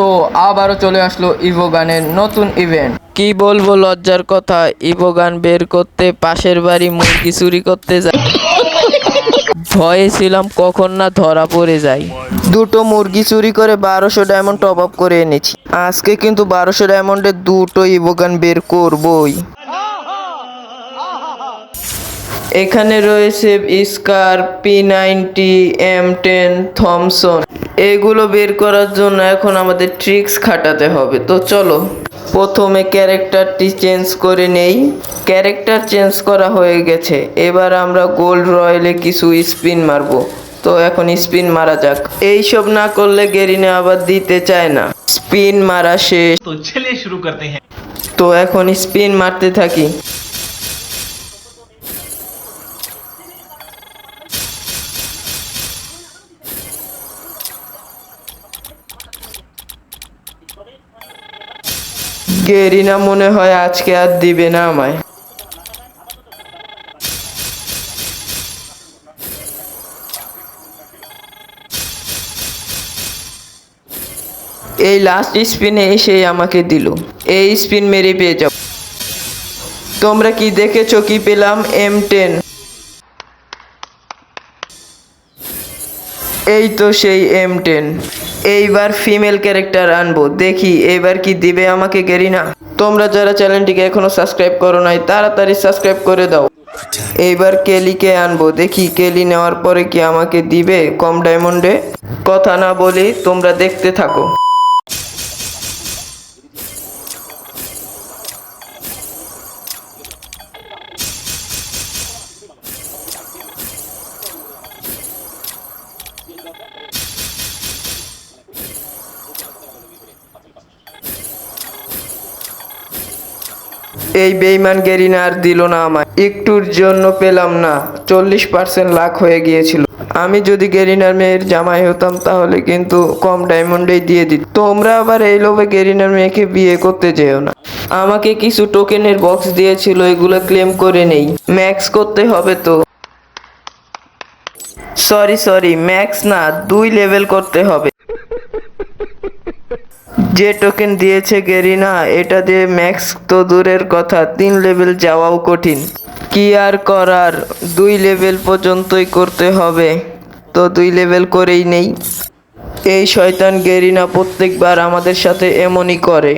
তো আবারও চলে আসলো ইভো গানের নতুন ইভেন্ট কি বলব লজ্জার কথা ইভো গান বের করতে পাশের বাড়ি মুরগি চুরি করতে যাই ভয়ে ছিলাম কখন না ধরা পড়ে যায়। দুটো মুরগি চুরি করে বারোশো ডায়মন্ড টপ আপ করে এনেছি। আজকে কিন্তু বারোশো ডায়মন্ডের দুটো ইভো গান বের করবই। এখানে রয়েছে SCAR P ninety M ten Thompson. এগুলো বের করার জন্য এখন আমাদের ট্রিক্স খাটাতে হবে। তো চলো প্রথমে ক্যারেক্টারটি চেঞ্জ করে নেই। ক্যারেক্টার চেঞ্জ করা হয়ে গেছে। এবার আমরা গোল্ড রয়েলে কিছু স্পিন মারবো। তো এখন স্পিন মারা যাক। এইসব না করলে গেরিনে আবার দিতে চায় না। স্পিন মারা শেষ। তো ছেলে শুরু করতে হ্যাঁ। তো এখন স্পিন মারতে থাকি। গেরিনা মনে হয় আজকে আর দিবে না আমায়? এই লাস্ট স্পিনে এসে আমাকে দিল। এই স্পিন মেরে পেয়ে যাও তোমরা কি দেখেছ কি পেলাম? এম টেন এই তো সেই এম টেন এইবার ফিমেল ক্যারেক্টার আনব। দেখি, এইবার কি দিবে আমাকে গেরিনা? তোমরা যারা চ্যানেলটিকে এখনও সাবস্ক্রাইব করো নাই, তাড়াতাড়ি সাবস্ক্রাইব করে দাও। এইবার কেলিকে আনব। দেখি, কেলি নেওয়ার পরে কি আমাকে দিবে কম ডায়মন্ডে কথা না বলি তোমরা দেখতে থাকো। এই বেইমান গেরিনা আর দিল না আমায়। একটুর জন্য পেলাম না, চল্লিশ পার্সেন্ট লাখ হয়ে গিয়েছিল। আমি যদি গেরিনার মেয়ের জামাই হতাম, তাহলে কিন্তু কম ডায়মন্ডেই দিয়ে দিত। তোমরা আবার এই লোভে গেরিনার মেয়েকে বিয়ে করতে যেও না। আমাকে কিছু টোকেনের বক্স দিয়েছিল, এগুলো ক্লেম করে নেই। ম্যাক্স করতে হবে তো। সরি সরি, ম্যাক্স না, দুই লেভেল করতে হবে। যে টোকেন দিয়েছে গেরিনা, এটা দিয়ে ম্যাক্স তো দূরের কথা, তিন লেভেল যাওয়াও কঠিন। কি আর করার, দুই লেভেল পর্যন্তই করতে হবে, তো দুই লেভেল করেই নেই। এই শয়তান গেরিনা প্রত্যেকবার আমাদের সাথে এমনই করে।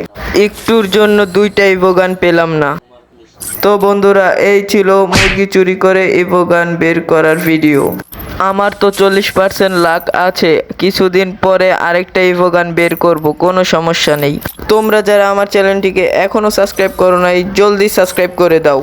একটুর জন্য দুইটাই বোগান পেলাম না। তো বন্ধুরা, এই ছিল মুরগি চুরি করে ইভোগান বের করার ভিডিও আমার তো চল্লিশ পার্সেন্ট লাখ আছে। কিছুদিন পরে আরেকটা ইভোগান বের করব, কোনো সমস্যা নেই। তোমরা যারা আমার চ্যানেলটিকে এখনও সাবস্ক্রাইব করো নাই, জলদি সাবস্ক্রাইব করে দাও।